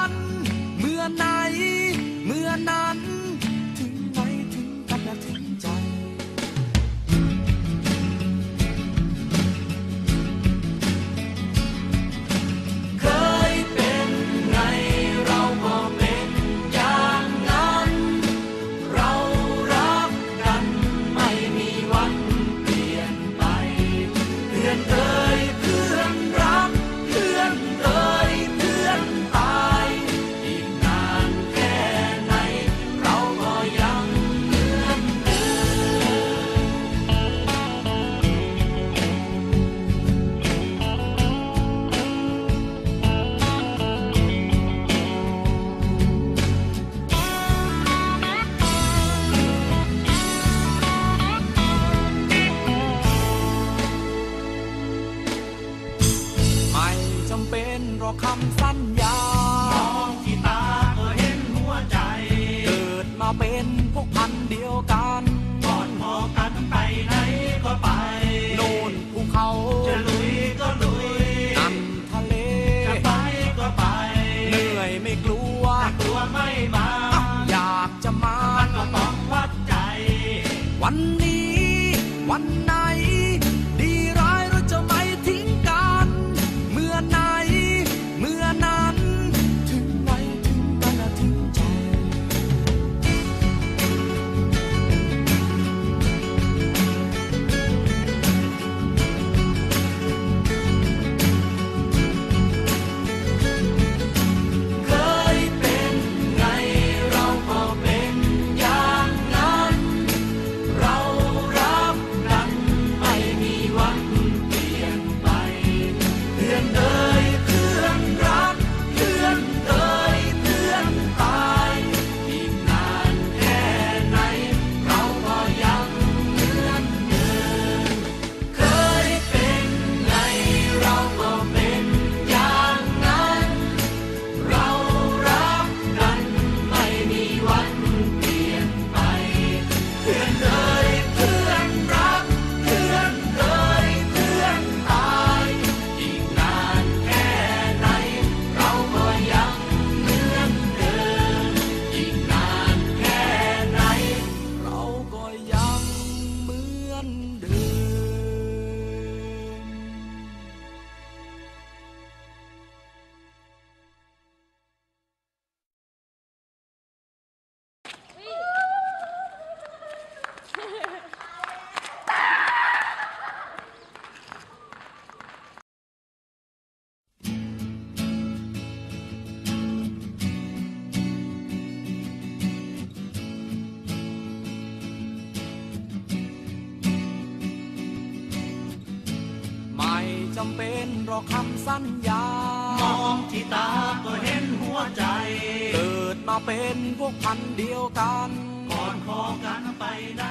นำสัญญามองที่ตาก็เห็นหัวใจ เกิดมาเป็นพวกพันเดียวกัน เพื่ จำเป็นหรอกคำสัญญา มองที่ตาก็เห็นหัวใจ เกิดมาเป็นพวกพันธุ์เดียวกัน ก่อนขอกันไปไหน